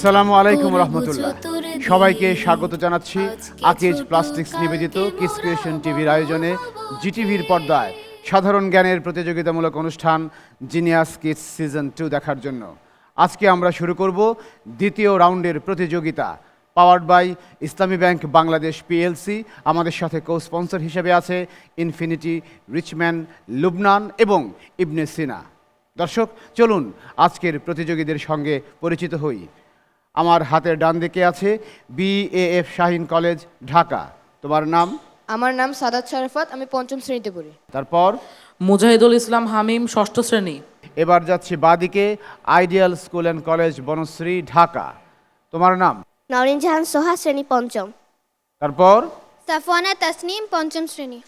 আসসালামু আলাইকুম রহমতুল্লাহ। সবাইকে স্বাগত জানাচ্ছি আকিজ প্লাস্টিক্স নিবেদিত কিস ক্রিয়েশন টিভির আয়োজনে জিটিভির পর্দায় সাধারণ জ্ঞানের প্রতিযোগিতামূলক অনুষ্ঠান জিনিয়াস কিডস সিজন টু দেখার জন্য। আজকে আমরা শুরু করব দ্বিতীয় রাউন্ডের প্রতিযোগিতা powered by Islami bank Bangladesh PLC. আমাদের সাথে কো স্পন্সর হিসেবে আছে ইনফিনিটি রিচম্যান লুবনান এবং ইবনে সিনা। দর্শক চলুন আজকের প্রতিযোগীদের সঙ্গে পরিচিত হই। আমার হাতের ডান দিকে আছে বিএএফ শাহিন কলেজ ঢাকা। তোমার নাম? আমার নাম সাদাত শরাফত আমি পঞ্চম শ্রেণীতে পড়ি। তারপর? মুজাহিদুল ইসলাম হামিম ষষ্ঠ শ্রেণি। এবার যাচ্ছি বাদিকে ideal school and college Banasree Dhaka. তোমার নাম? নরিন জাহান সোহা শ্রেণি পঞ্চম। তারপর? সাফওয়ানা তাসনিম পঞ্চম শ্রেণি।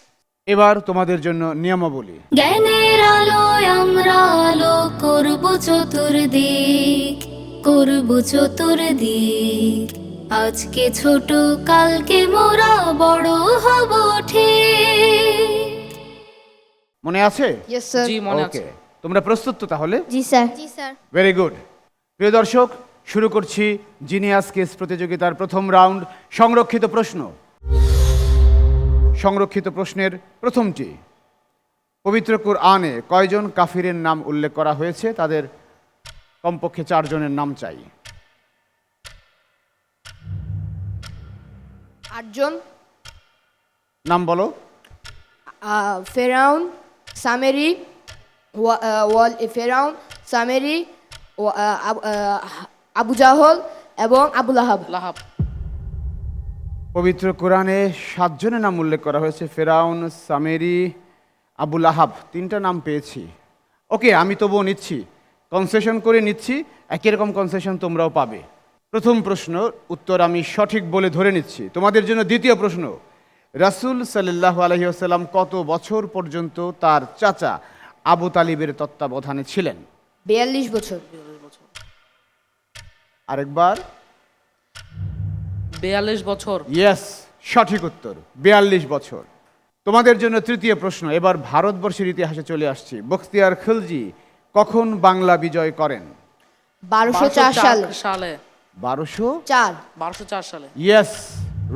এবার তোমাদের জন্য নিয়মাবলী। জ্ঞানের আলোয় আমরা আলো করব চতুর্দিক। করব চতুর্দিক। আজকে ছোট কালকে মোরা বড় হব ঠিক। মনে আছে? ইয়েস স্যার জি মনে আছে। ওকে তোমরা প্রস্তুত তো তাহলে? জি স্যার। জি স্যার। ভেরি গুড প্রিয় দর্শক শুরু করছি জিনিয়াস কেস প্রতিযোগিতার প্রথম রাউন্ড সংরক্ষিত প্রশ্ন। সংরক্ষিত প্রশ্নের প্রথমটি। পবিত্র কুরআনে কয়জন কাফিরের নাম উল্লেখ করা হয়েছে? তাদের কমপক্ষে চারজনের নাম চাই। আটজন। নাম বলো। ফেরাউন সামেরি ওয়াল ফেরাউন সামেরি আবু জাহল এবং আবুল আহাব লাহাব। পবিত্র কোরআনে সাতজনের নাম উল্লেখ করা হয়েছে ফেরাউন সামেরি আবুল আহাব তিনটা নাম পেয়েছি। ওকে আমি তবুও নিচ্ছি। কনসেশন করে নিচ্ছি একই রকম কনসেশন তোমরাও পাবে। প্রথম প্রশ্ন উত্তর আমি সঠিক বলে ধরে নিচ্ছি। তোমাদের জন্য দ্বিতীয় প্রশ্ন রাসূল সাল্লাহ আলহিউসাল্লাম কত বছর পর্যন্ত তার চাচা আবু তালিবের তত্ত্বাবধানে ছিলেন? বিয়াল্লিশ বছর। আরেকবার। বিয়াল্লিশ বছর। ইয়েস সঠিক উত্তর বিয়াল্লিশ বছর। তোমাদের জন্য তৃতীয় প্রশ্ন এবার ভারতবর্ষের ইতিহাসে চলে আসছি। বখতিয়ার খিলজি কখন বাংলা বিজয় করেন? বারোশো চার সালে। সালে। বারোশো? চার। বারোশো চার সালে। ইয়েস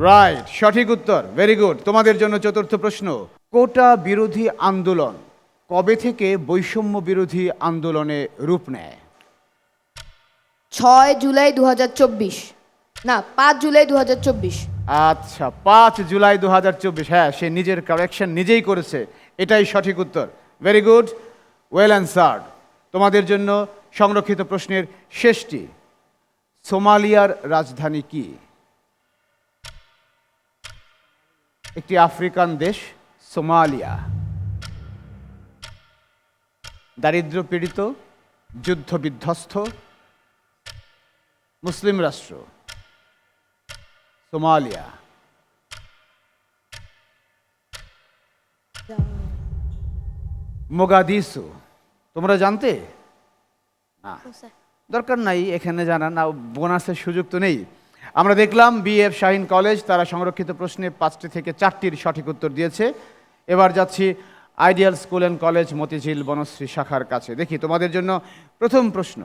রাইট সঠিক উত্তর ভেরি গুড তোমাদের জন্য চতুর্থ প্রশ্ন কোটা বিরোধী আন্দোলন কবে থেকে বৈষম্য বিরোধী আন্দোলনে রূপ নেয়? ছয় জুলাই দুহাজার চব্বিশ। না পাঁচ জুলাই দু হাজার চব্বিশ। আচ্ছা পাঁচ জুলাই দু হাজার চব্বিশ হ্যাঁ সে নিজের কারেকশন নিজেই করেছে। এটাই সঠিক উত্তর। ভেরি গুড ওয়েল অ্যান্সার্ড তোমাদের জন্য সংরক্ষিত প্রশ্নের শেষটি, সোমালিয়ার রাজধানী কি? একটি আফ্রিকান দেশ, সোমালিয়া। দারিদ্র পীড়িত, যুদ্ধ বিধ্বস্ত, মুসলিম রাষ্ট্র, সোমালিয়া। মোগাদিসু। তোমরা জানতে? না। দরকার নাই এখানে জানা না বোনাসের সুযোগ তো নেই। আমরা দেখলাম বিএফ শাহিন কলেজ তারা সংরক্ষিত প্রশ্নে পাঁচটি থেকে চারটির সঠিক উত্তর দিয়েছে। এবার যাচ্ছি ideal school and college Motijheel Banasree শাখার কাছে। দেখি তোমাদের জন্য প্রথম প্রশ্ন।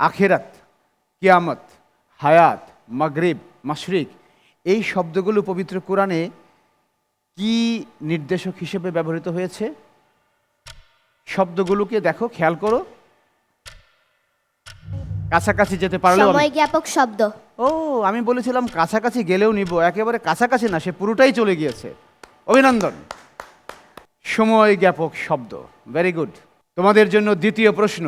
আখেরাত কিয়ামত হায়াত মাগরিব মাশরিক এই শব্দগুলো পবিত্র কোরআনে কি নির্দেশক হিসেবে ব্যবহৃত হয়েছে? শব্দগুলোকে দেখো খেয়াল করো। কাছাকাছি যেতে পারলেও সময় জ্ঞাপক শব্দ। ও আমি বলেছিলাম কাছাকাছি গেলেও নিব একেবারে কাছাকাছি না সে পুরোটাই চলে গিয়েছে। অভিনন্দন। সময় জ্ঞাপক শব্দ ভেরি গুড তোমাদের জন্য দ্বিতীয় প্রশ্ন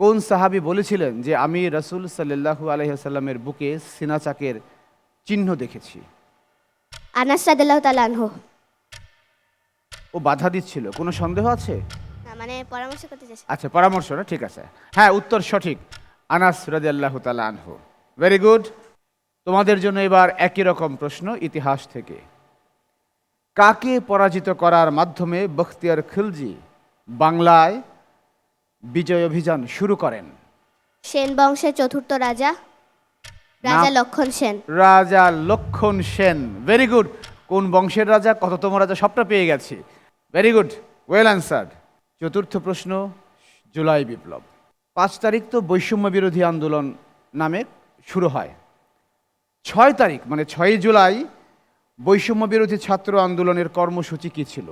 কোন সাহাবি বলেছিলেন যে আমি রসুল সাল্লাহু আলহিহাল্লামের বুকে সিনাচাকের চিহ্ন দেখেছি? আনাস ও বাধা দিচ্ছিল কোনো সন্দেহ আছে? মানে পরামর্শ করতে চাইছি। আচ্ছা পরামর্শ না ঠিক আছে। হ্যাঁ উত্তর সঠিক। আনাস রাদিয়াল্লাহ তালা আনহু। ভেরি গুড তোমাদের জন্য এবার একই রকম প্রশ্ন ইতিহাস থেকে। কাকে পরাজিত করার মাধ্যমে বখতিয়ার খিলজি বাংলায় বিজয় অভিযান শুরু করেন? সেন বংশের চতুর্থ রাজা। রাজা লক্ষণ সেন। রাজা লক্ষণ সেন। ভেরি গুড কোন বংশের রাজা? কততম রাজা? সবটা পেয়ে গেছি। ভেরি গুড ওয়েল অ্যান্সার্ড চতুর্থ প্রশ্ন জুলাই বিপ্লব। পাঁচ তারিখ তো বৈষম্য বিরোধী আন্দোলন নামে শুরু হয়। ছয় তারিখ মানে ছয়ই জুলাই বৈষম্য বিরোধী ছাত্র আন্দোলনের কর্মসূচি কি ছিল?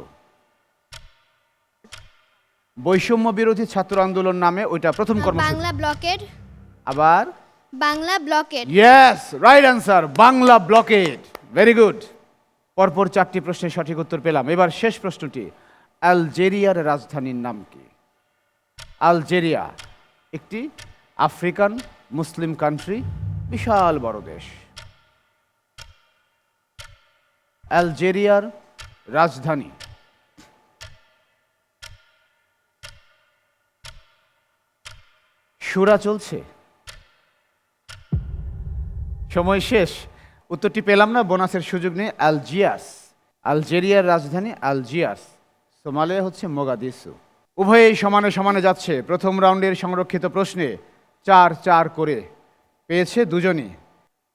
বৈষম্য বিরোধী ছাত্র আন্দোলন নামে ওইটা প্রথম কর্মসূচি। বাংলা ব্লকেড আবার? Bangla blockade yes right answer Bangla blockade very good পরপর চারটি প্রশ্নের সঠিক উত্তর পেলাম। এবার শেষ প্রশ্নটি। আলজেরিয়ার রাজধানীর নাম কি? আলজেরিয়া, একটি আফ্রিকান মুসলিম কান্ট্রি বিশাল বড় দেশ। আলজেরিয়ার রাজধানী। সুরা চলছে। সময় শেষ। উত্তরটি পেলাম না, বোনাসের সুযোগ নেই। আলজিয়াস, আলজেরিয়ার রাজধানী আলজিয়াস। সোমালিয়া হচ্ছে মোগাদিসু। উভয়েই সমানে সমানে যাচ্ছে। প্রথম রাউন্ডের সংরক্ষিত প্রশ্নে চার চার করে পেয়েছে দুজনই।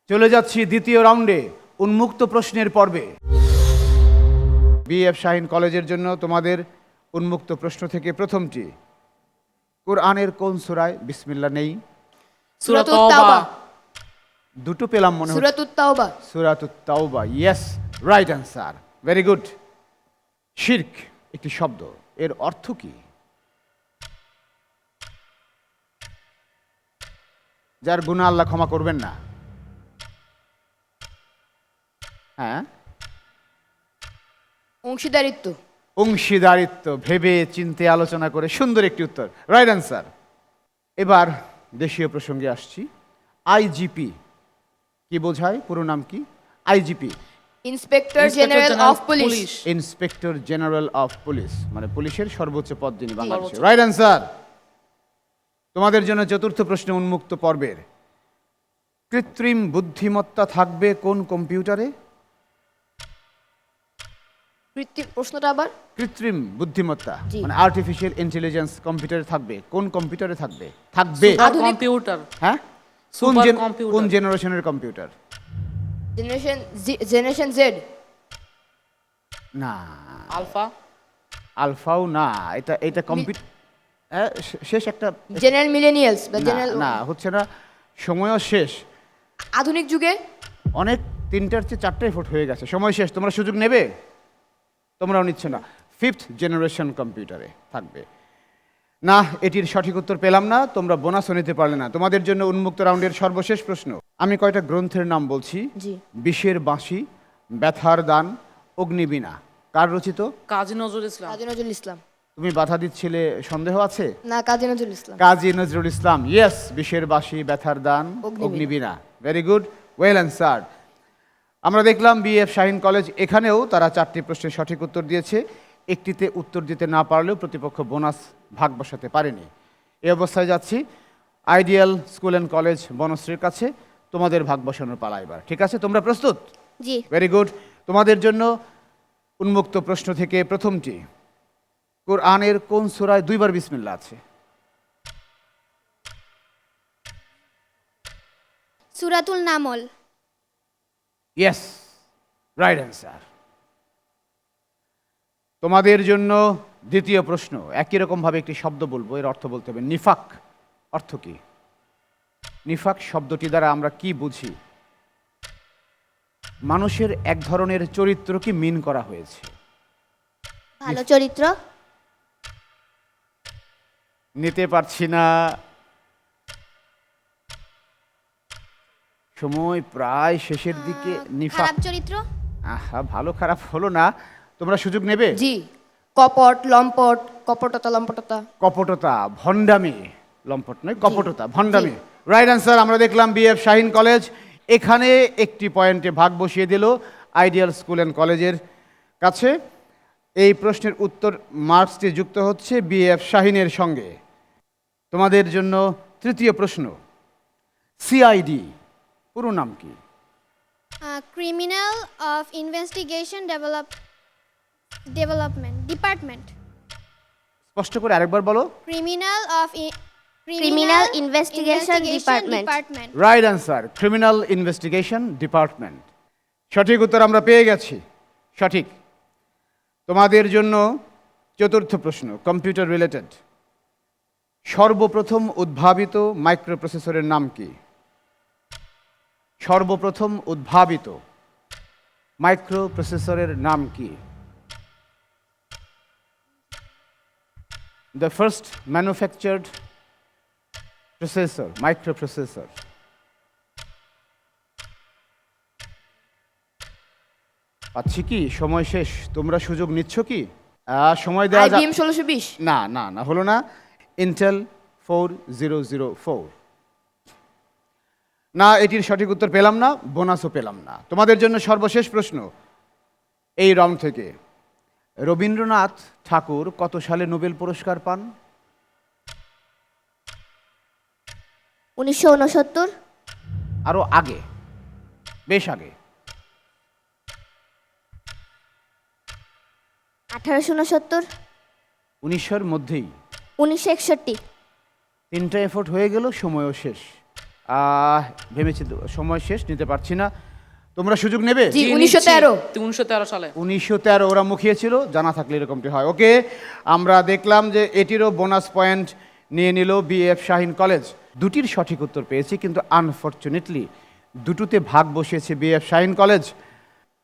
চলে যাচ্ছি দ্বিতীয় রাউন্ডে উন্মুক্ত প্রশ্নের পর্বে। বিএফ শাহিন কলেজের জন্য তোমাদের উন্মুক্ত প্রশ্ন থেকে প্রথমটি। কোরআনের কোন সুরায় বিসমিল্লা নেই? দুটো পেলাম মনে হচ্ছে। সুরাতুত তাওবা। সুরাতুত তাওবা yes right answer very good শির্ক। একটি শব্দ। এর অর্থ কি? যার গুণা আল্লাহ ক্ষমা করবেন না। হ্যাঁ? অংশীদারিত্ব। অংশীদারিত্ব ভেবে চিন্তে আলোচনা করে সুন্দর একটি উত্তর। রাইট অ্যান্সার এবার দেশীয় প্রসঙ্গে আসছি। আইজিপি কি বোঝায়? পুরো নাম কি? IGP inspector general of police. Inspector general of police মানে পুলিশের সর্বোচ্চ পদ যিনি বাংলাদেশে। রাইট অ্যান্সার তোমাদের জন্য চতুর্থ প্রশ্ন উন্মুক্ত পর্বের। কৃত্রিম বুদ্ধিমত্তা থাকবে কোন কম্পিউটারে? কৃত্রিম প্রশ্নটা আবার? কৃত্রিম বুদ্ধিমত্তা মানে আর্টিফিশিয়াল ইন্টেলিজেন্স কম্পিউটারে থাকবে। কোন কম্পিউটারে থাকবে? থাকবে। কম্পিউটার হ্যাঁ। কোন জেনারেশনের কম্পিউটার জেনারেশন জেনারেশন জেড না। আলফা আলফাও না এটা এটা কম্পিউটার শেষ একটা জেনারেল মিলেনিয়ালস বা না, জেনারেল না হচ্ছে না সময়ও শেষ। আধুনিক যুগে? অনেক তিনটার চেয়ে চারটাই ফুট হয়ে গেছে সময় শেষ তোমরা সুযোগ নেবে? তোমরাও নিচ্ছ না। ফিফথ জেনারেশন কম্পিউটারে থাকবে। না এটির সঠিক উত্তর পেলাম না তোমরা বোনাসও নিতে পারলে না। তোমাদের জন্য উন্মুক্ত রাউন্ডের সর্বশেষ প্রশ্ন। আমি কয়টা গ্রন্থের নাম বলছি? জি। বিষের বাঁশি ব্যথার দান অগ্নিবীণা। কার রচিত? কাজী নজরুল ইসলাম। কাজী নজরুল ইসলাম। তুমি বাধা দিচ্ছিলে সন্দেহ আছে? না Kazi Nazrul Islam. Kazi Nazrul Islam yes Bisher Banshi Byathar Dan Agnibina. Agnibina. Very good well answer আমরা দেখলাম বিএফ শাহিন কলেজ এখানেও তারা চারটি প্রশ্নের সঠিক উত্তর দিয়েছে। একটিতে উত্তর দিতে না পারলেও প্রতিপক্ষ বোনাস ভাগ বসাতে পারেনি। এ অবস্থায় যাচ্ছি। আইডিয়াল স্কুল অ্যান্ড কলেজ বনশ্রীর কাছে। তোমাদের ভাগ বসানোর পালা এবার। ঠিক আছে? তোমরা প্রস্তুত? জি। ভেরি গুড তোমাদের জন্য উন্মুক্ত প্রশ্ন থেকে প্রথমটি। কোরআনের কোন সুরায় দুইবার বিসমিল্লা আছে? সুরাতুল নামল। ইয়েস রাইট অ্যান্সার তোমাদের জন্য দ্বিতীয় প্রশ্ন। একই রকমভাবে একটি শব্দ বলব এর অর্থ বলতে হবে নিফাক। অর্থ কি? নিফাক শব্দটি দ্বারা আমরা কি বুঝি? মানুষের এক ধরনের চরিত্র কি মিন করা হয়েছে? ভালো চরিত্র? নিতে পারছি না। সময় প্রায় শেষের দিকে নিফাক খারাপ চরিত্র? আহা ভালো খারাপ হলো না। তোমরা সুযোগ নেবে? জি। কপট লম্পট কপটতা লম্পটতা। কপটতা ভণ্ডামি। লম্পট নয় কপটতা ভণ্ডামি। রাইট অ্যান্সার আমরা দেখলাম বিএফ শাহিন কলেজ এখানে একটি পয়েন্টে ভাগ বসিয়ে দিল আইডিয়াল স্কুল অ্যান্ড কলেজের কাছে। এই প্রশ্নের উত্তর মার্কসটি যুক্ত হচ্ছে বিএফ শাহিনের সঙ্গে। তোমাদের জন্য তৃতীয় প্রশ্ন। সিআইডি পুরো নাম কি? Criminal of investigation develop development department স্পষ্ট করে আরেকবার বলো। Criminal of Criminal Investigation Department. Department right answer criminal investigation department সঠিক উত্তর আমরা পেয়ে গেছি। সঠিক। তোমাদের জন্য চতুর্থ প্রশ্ন কম্পিউটার রিলেটেড সর্বপ্রথম উদ্ভাবিত মাইক্রোপ্রসেসরের নাম কি? সর্বপ্রথম উদ্ভাবিত মাইক্রো প্রসেসরের নাম কি? The first manufactured processor micro processor পাচ্ছি কি? সময় শেষ। তোমরা সুযোগ নিচ্ছ কি? সময় দেওয়া যা- আইবিএম ষোলোশো বিশ। না না না হলো না। Intel four zero zero four না এটির সঠিক উত্তর পেলাম না বোনাসও পেলাম না। তোমাদের জন্য সর্বশেষ প্রশ্ন এই রং থেকে। রবীন্দ্রনাথ ঠাকুর কত সালে নোবেল পুরস্কার পান? উনিশশো উনসত্তর আরও আগে বেশ আগে। আঠারোশো উনসত্তর উনিশশোর মধ্যেই। উনিশশো একষট্টি। তিনটা এফোর্ট হয়ে গেল সময়ও শেষ। ভেবেছি তো, সময় শেষ নিতে পারছি না। তোমরা সুযোগ নেবে? উনিশশো তেরো। উনিশশো তেরো সালে। উনিশশো তেরো ওরা মুখিয়েছিল জানা থাকলে এরকমটি হয়। ওকে আমরা দেখলাম যে এটিরও বোনাস পয়েন্ট নিয়ে নিল বিএফ শাহিন কলেজ দুটির সঠিক উত্তর পেয়েছি, কিন্তু আনফর্চুনেটলি দুটোতে ভাগ বসিয়েছে বিএফ শাহিন কলেজ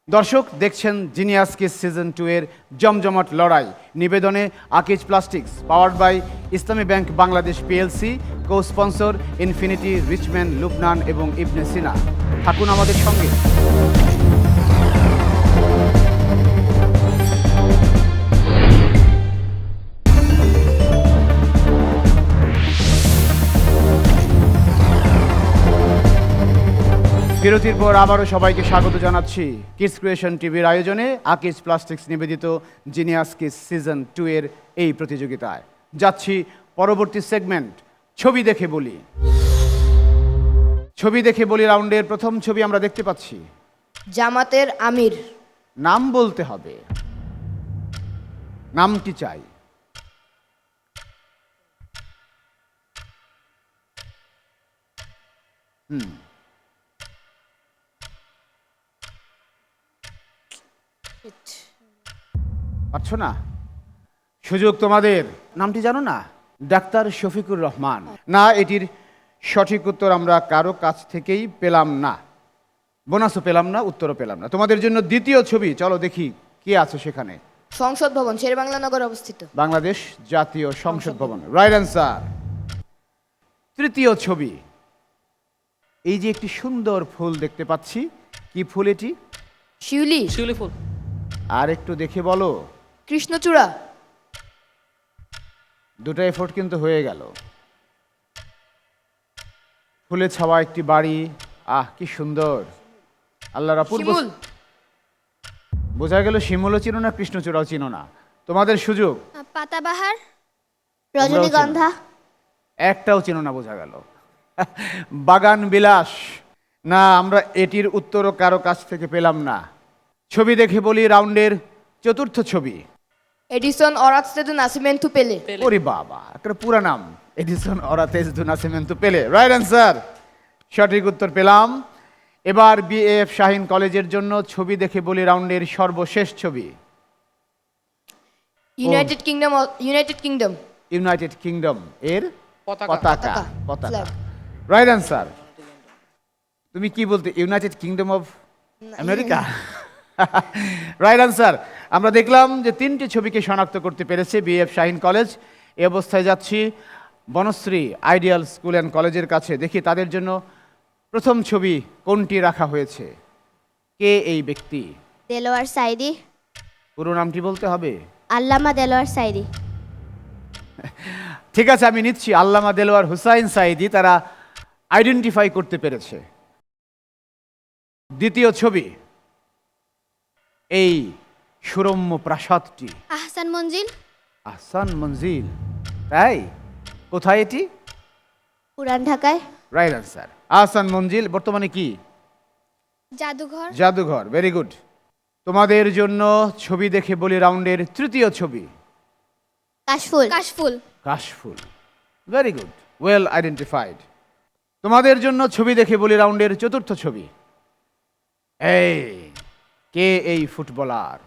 দর্শক, দেখছেন জিনিয়াস কিস সিজন টু এর জমজমাট লড়াই। নিবেদনে Akij plastics powered by Islami bank Bangladesh PLC co sponsor infinity Richman Lubnan এবং ইবনে সিনা থাকুন আমাদের সঙ্গে। বিরতির পর আবারও সবাইকে স্বাগত জানাচ্ছি। কিডস ক্রিয়েশন টিভির আয়োজনে আকিস প্লাস্টিক্স নিবেদিত জিনিয়াস কিস সিজন টু এর এই প্রতিযোগিতায়। যাচ্ছি পরবর্তী সেগমেন্ট ছবি দেখে বলি। ছবি দেখে বলি রাউন্ডের প্রথম ছবি আমরা দেখতে পাচ্ছি। জামাতের আমির। নাম বলতে হবে। নামটি চাই? হুম। পারছ না? সুযোগ তোমাদের। নামটি জানো না? ডাক্তার শফিকুর রহমান। না এটির সঠিক উত্তর আমরা কারও কাছ থেকেই পেলাম না। বোনাসও পেলাম না উত্তরও পেলাম না। তোমাদের জন্য দ্বিতীয় ছবি। চলো দেখি কে আছে সেখানে। সংসদ ভবন শেরবাংলা নগর অবস্থিত। বাংলাদেশ জাতীয় সংসদ ভবন। রাইট অ্যান্সার তৃতীয় ছবি। এই যে একটি সুন্দর ফুল দেখতে পাচ্ছি। কি ফুল এটি? শিউলি। শিউলি ফুল। আর একটু দেখে বলো। কৃষ্ণচূড়া। দুটো এফোর্ট কিন্তু হয়ে গেল। ফুলে ছাওয়া একটি বাড়ি। আহ কি সুন্দর। আল্লাহর অপূর্ব বোঝা গেল শিমুলও চিনো না কৃষ্ণচূড়াও চিনো না। তোমাদের সুযোগ। পাতাবাহার রজনীগন্ধা। একটাও চিনো না বোঝা গেল। বাগান বিলাস। না আমরা এটির উত্তরও কারও কাছ থেকে পেলাম না। ছবি দেখে বলি রাউন্ডের চতুর্থ ছবি। এডিসন অরাতস্তে দু নাসিমেন্টু পেলে। ওরে বাবা একটা পুরা নাম। এডিসন অরাতেজ দু নাসিমেন্টু পেলে রাইট অ্যান্সার সঠিক উত্তর পেলাম। এবার বিএফ শাহিন কলেজের জন্য ছবি দেখে বলি রাউন্ডের সর্বশেষ ছবি। United Kingdom United Kingdom United Kingdom এর পতাকা। পতাকা পতাকা, পতাকা। রাইট অ্যান্সার তুমি কি বলতে United Kingdom of America right answer আমরা দেখলাম যে তিনটি ছবিকে শনাক্ত করতে পেরেছে বিএফ শাহিন কলেজ এ অবস্থায় যাচ্ছি বনশ্রী আইডিয়াল স্কুল অ্যান্ড কলেজের কাছে। দেখি তাদের জন্য প্রথম ছবি কোনটি রাখা হয়েছে। কে এই ব্যক্তি? দেলোয়ার সাইদি। পুরো নামটি বলতে হবে? আল্লামা দেলোয়ার সাইদি। ঠিক আছে আমি নিচ্ছি। আল্লামা দেলোয়ার হুসাইন সাইদি তারা আইডেন্টিফাই করতে পেরেছে। দ্বিতীয় ছবি। এই সুরম্য প্রাসাদটি। আহসান মঞ্জিল। আহসান মঞ্জিল। তাই? কোথায় এটি? পুরান ঢাকায়। রাইট আনসার আহসান মঞ্জিল বর্তমানে কি? জাদুঘর। জাদুঘর ভেরি গুড তোমাদের জন্য ছবি দেখে বলি রাউন্ডের তৃতীয় ছবি। কাশফুল। কাশফুল। কাশফুল। ভেরি গুড ওয়েল আইডেন্টিফাইড তোমাদের জন্য ছবি দেখে বলি রাউন্ডের চতুর্থ ছবি। এই কে এই ফুটবলার?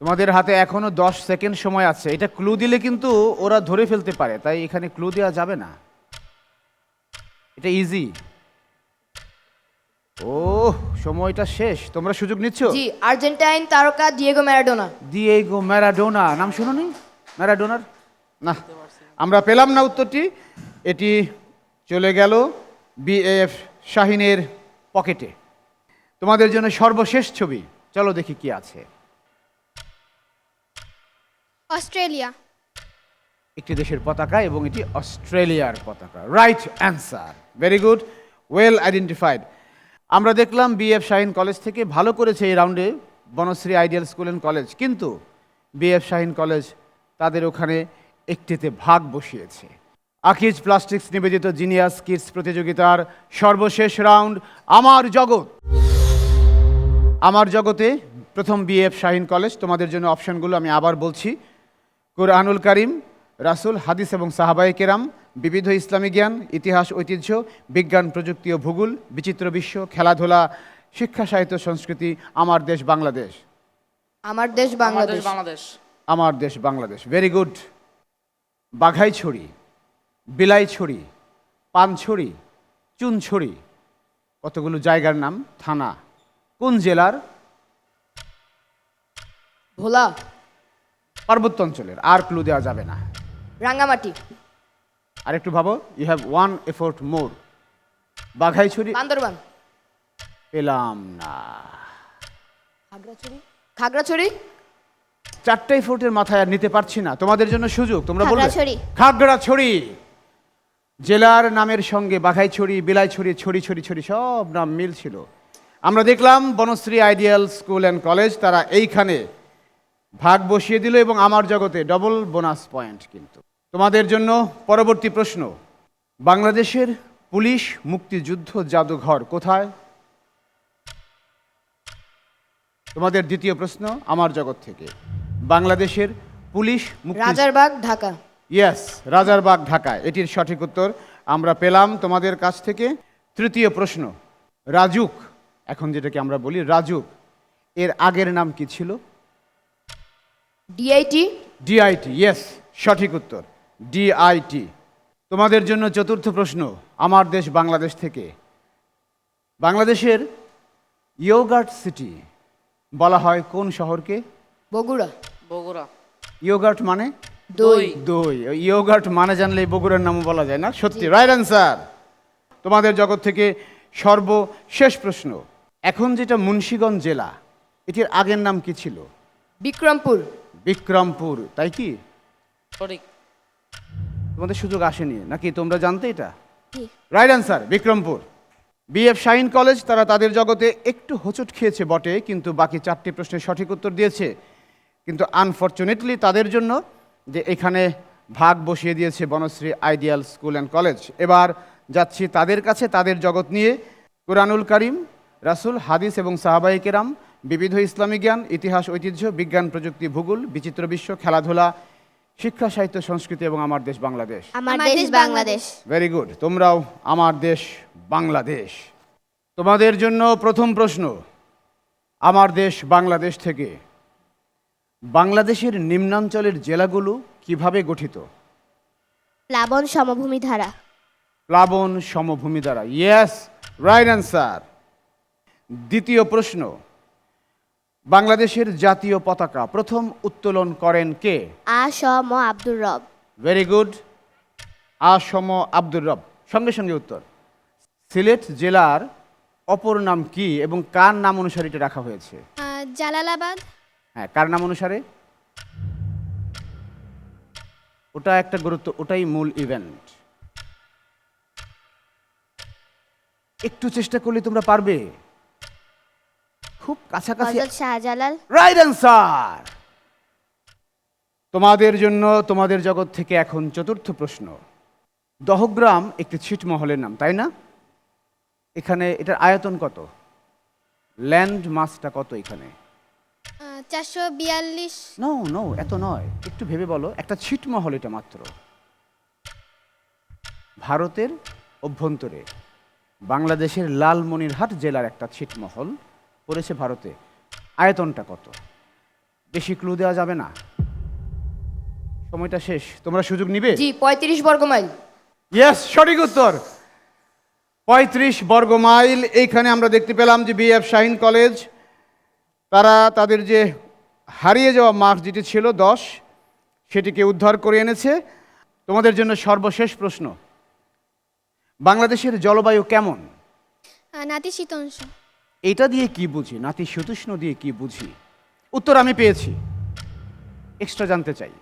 তোমাদের হাতে এখনও দশ সেকেন্ড সময় আছে। এটা ক্লু দিলে কিন্তু ওরা ধরে ফেলতে পারে তাই এখানে ক্লু দেওয়া যাবে না। এটা ইজি। ও সময়টা শেষ। তোমরা সুযোগ নিচ্ছ? জি আর্জেন্টাইন তারকা ডিয়েগো ম্যারাডোনা দিয়েগো ম্যারাডোনা নাম শুনুনি? ম্যারাডোনার না আমরা পেলাম না উত্তরটি। এটি চলে গেল বিএফ শাহিনের পকেটে। তোমাদের জন্য সর্বশেষ ছবি। চলো দেখি কি আছে। অস্ট্রেলিয়া। একটি দেশের পতাকা এবং এটি অস্ট্রেলিয়ার পতাকা। Right answer very good well identified আমরা দেখলাম বিএফ শাহিন কলেজ থেকে ভালো করেছে এই রাউন্ডে Banasree ideal school and college কিন্তু বিএফ শাহিন কলেজ তাদের ওখানে একটিতে ভাগ বসিয়েছে। আকিজ প্লাস্টিক্স নিবেদিত জিনিয়াস কিডস প্রতিযোগিতার সর্বশেষ রাউন্ড আমার জগৎ। আমার জগতে প্রথম বিএফ শাহিন কলেজ তোমাদের জন্য অপশনগুলো আমি আবার বলছি। কোরআনুল করিম রাসূল হাদিস এবং সাহাবাই কেরাম বিবিধ ইসলামী জ্ঞান ইতিহাস ঐতিহ্য বিজ্ঞান প্রযুক্তি ও ভূগোল বিচিত্র বিশ্ব খেলাধুলা শিক্ষা সাহিত্য সংস্কৃতি আমার দেশ বাংলাদেশ। আমার দেশ বাংলাদেশ বাংলাদেশ। বাংলাদেশ। আমার দেশ Bangladesh. Very good Baghaichhari. Bilaichhari Panchhari Chunchhari কতগুলো জায়গার নাম? থানা। কোন জেলার? ভোলা। পার্বত্য অঞ্চলের। আর ক্লু দেওয়া যাবে না। রাঙ্গামাটি। আর একটু ভাবো। You have one effort more Baghaichhari? Bandarban. পেলাম না। খাগড়াছড়ি। খাগড়াছড়ি? চারটে এফোর্টের মাথায় আর নিতে পারছি না। তোমাদের জন্য সুযোগ। তোমরা বলবে। খাগড়াছড়ি। জেলার নামের সঙ্গে বাঘাইছড়ি, বিলাইছড়ি ছড়ি ছড়ি ছড়ি সব নাম মিল ছিল আমরা দেখলাম Banasree ideal school and college, তারা এইখানে ভাগ বসিয়ে দিল এবং আমার জগতে ডবল বোনাস পয়েন্ট কিন্তু। তোমাদের জন্য পরবর্তী প্রশ্ন, বাংলাদেশের পুলিশ মুক্তিযুদ্ধ জাদুঘর কোথায়? তোমাদের দ্বিতীয় প্রশ্ন, আমার জগৎ থেকে, বাংলাদেশের পুলিশ রাজারবাগ, ঢাকা। ইয়েস রাজারবাগ ঢাকায় এটির সঠিক উত্তর আমরা পেলাম তোমাদের কাছ থেকে। তৃতীয় প্রশ্ন রাজুক এখন যেটাকে আমরা বলি রাজুক এর আগের নাম কি ছিল? ডিআইটি ডিআইটি ইয়েস সঠিক উত্তর ডিআইটি তোমাদের জন্য চতুর্থ প্রশ্ন আমার দেশ বাংলাদেশ থেকে। বাংলাদেশের ইয়োগার্ট সিটি বলা হয় কোন শহরকে? বগুড়া। বগুড়া। ইয়োগার্ট মানে? দই। দই। ইয়োগার্ট মানে জানলে বগুড়ার নামও বলা যায় না? সত্যি রাইট অ্যান্সার তোমাদের জগৎ থেকে সর্বশেষ প্রশ্ন। এখন যেটা মুন্সিগঞ্জ জেলা এটির আগের নাম কি ছিল? বিক্রমপুর। বিক্রমপুর তাই কি? সঠিক। তোমাদের সুযোগ আসেনি নাকি তোমরা জানতে এটা। Right answer Bikrampur. BF Shaheen college তারা তাদের জগতে একটু হোঁচট খেয়েছে বটে কিন্তু বাকি চারটি প্রশ্নের সঠিক উত্তর দিয়েছে। কিন্তু আনফর্চুনেটলি তাদের জন্য যে এখানে ভাগ বসিয়ে দিয়েছে Banasree ideal school and college. এবার যাচ্ছি তাদের কাছে তাদের জগৎ নিয়ে। কোরআনুল করিম রাসূল হাদিস এবং সাহাবাই কেরাম বিবিধ ইসলামী জ্ঞান ইতিহাস ঐতিহ্য বিজ্ঞান প্রযুক্তি ভূগোল বিচিত্র বিশ্ব খেলাধুলা শিক্ষা সাহিত্য সংস্কৃতি এবং আমার দেশ বাংলাদেশ। আমার দেশ বাংলাদেশ। ভেরি গুড তোমরাও আমার দেশ বাংলাদেশ। তোমাদের জন্য প্রথম প্রশ্ন আমার দেশ বাংলাদেশ থেকে বাংলাদেশের নিম্নাঞ্চলের জেলাগুলো কীভাবে গঠিত? প্লাবন সমভূমি ধারা। প্লাবন সমভূমি দ্বারা ইয়েস রাইট অ্যান্সার দ্বিতীয় প্রশ্ন। বাংলাদেশের জাতীয় পতাকা প্রথম উত্তোলন করেন কে? আ স ম আব্দুর রব। ভেরি গুড আসম আব্দুর রব। সঙ্গে সঙ্গে উত্তর। সিলেট জেলার অপর নাম কি এবং কার নাম অনুসারে এটা রাখা হয়েছে? জালালাবাদ হ্যাঁ কার নাম অনুসারে? ওটা একটা গুরুত্ব ওটাই মূল ইভেন্ট একটু চেষ্টা করলে তোমরা পারবে। খুব কাছাকাছি শাহজালাল। রাইট অ্যান্সার তোমাদের জন্য তোমাদের জগৎ থেকে এখন চতুর্থ প্রশ্ন। দহগ্রাম একটি ছিটমহলের নাম তাই না? এখানে এটার আয়তন কত? ল্যান্ড মাসটা কত এখানে? চারশো বিয়াল্লিশ নো নো এত নয়। একটু ভেবে বলো একটা ছিটমহল এটা মাত্র। ভারতের অভ্যন্তরে বাংলাদেশের লালমনিরহাট জেলার একটা ছিটমহল পড়েছে ভারতে। আয়তনটা কত? বেশি ক্লু দেওয়া যাবে না? সময়টা শেষ। তোমরা সুযোগ নিবে? জি পঁয়ত্রিশ বর্গ মাইল। ইয়েস সঠিক উত্তর। পঁয়ত্রিশ বর্গ মাইল। এইখানে আমরা দেখতে পেলাম যে বিএফ শাহিন কলেজ তারা তাদের যে হারিয়ে যাওয়া মার্কস যেটি ছিল দশ সেটিকে উদ্ধার করে এনেছে। তোমাদের জন্য সর্বশেষ প্রশ্ন বাংলাদেশের জলবায়ু কেমন? নাতিশীতোষ্ণ এটা দিয়ে কি বুঝি? নাতিশীতোষ্ণ দিয়ে কি বুঝি? উত্তর আমি পেয়েছি। এক্সট্রা জানতে চাই।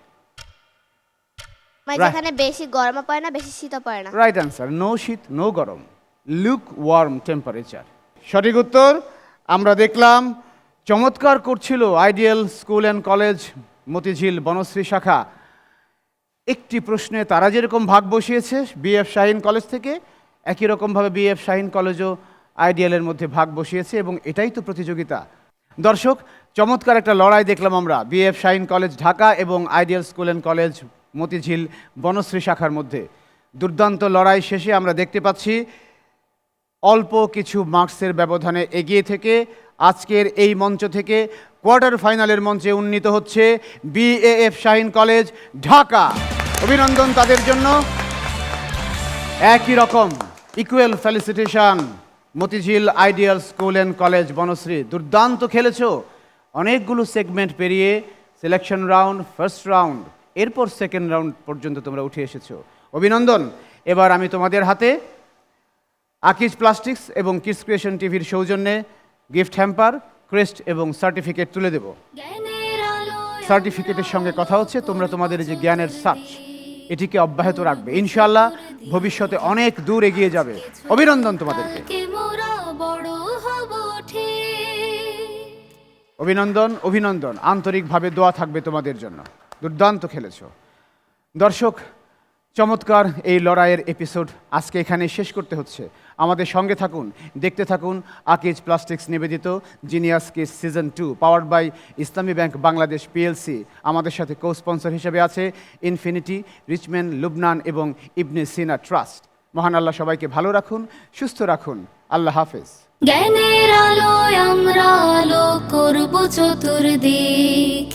মানে Right. যেখানে বেশি গরমও পড়ে না বেশি শীতও পড়ে না। রাইট অ্যান্সার নো শীত নো গরম। লুক ওয়ার্ম টেম্পারেচার সঠিক উত্তর আমরা দেখলাম চমৎকার করছিল ideal school and college Motijheel Banasree শাখা। একটি প্রশ্নে তারা যেরকম ভাগ বসিয়েছে, বিএফ শাহিন কলেজ থেকে একই রকমভাবে বিএফ শাহিন কলেজও আইডিয়ালের মধ্যে ভাগ বসিয়েছে এবং এটাই তো প্রতিযোগিতা। দর্শক, চমৎকার একটা লড়াই দেখলাম আমরা, বিএফ শাহিন কলেজ ঢাকা এবং ideal school and college Motijheel Banasree শাখার মধ্যে। দুর্দান্ত লড়াই শেষে আমরা দেখতে পাচ্ছি, অল্প কিছু মার্কসের ব্যবধানে এগিয়ে থেকে আজকের এই মঞ্চ থেকে কোয়ার্টার ফাইনালের মঞ্চে উন্নীত হচ্ছে বিএএফ শাহিন কলেজ ঢাকা। অভিনন্দন তাদের জন্য। একই রকম equal felicitation Motijheel ideal school and college Banasree, দুর্দান্ত খেলেছো। অনেকগুলো সেগমেন্ট পেরিয়ে সিলেকশন রাউন্ড ফার্স্ট রাউন্ড এরপর সেকেন্ড রাউন্ড পর্যন্ত তোমরা উঠে এসেছ। অভিনন্দন। এবার আমি তোমাদের হাতে আকিজ প্লাস্টিক্স এবং কিডস ক্রিয়েশন টিভির সৌজন্যে গিফট হ্যাম্পার ক্রেস্ট এবং সার্টিফিকেট তুলে দেব। সার্টিফিকেটের সঙ্গে কথা হচ্ছে তোমরা তোমাদের যে জ্ঞানের সার্চ এটিকে অব্যাহত রাখবে। ইনশাআল্লাহ ভবিষ্যতে অনেক দূর এগিয়ে যাবে। অভিনন্দন তোমাদেরকে। অভিনন্দন অভিনন্দন। আন্তরিকভাবে দোয়া থাকবে তোমাদের জন্য। দুর্দান্ত খেলেছ। দর্শক চমৎকার এই লড়াইয়ের এপিসোড আজকে এখানে শেষ করতে হচ্ছে। আমাদের সঙ্গে থাকুন, দেখতে থাকুন আকিজ প্লাস্টিক্স নিবেদিত genius kids season two powered by Islami bank Bangladesh PLC আমাদের সাথে কো স্পন্সর হিসেবে আছে ইনফিনিটি রিচম্যান লুবনান এবং ইবনে সিনা ট্রাস্ট মহান আল্লাহ সবাইকে ভালো রাখুন, সুস্থ রাখুন। আল্লাহ হাফেজ। জ্ঞানের আলোয় আমরা আলো করব চতুর্দিক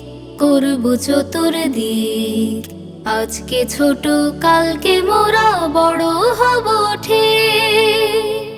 করব চতুর্দিক। আজকে ছোট কালকে মোরা বড় হব ঠিক।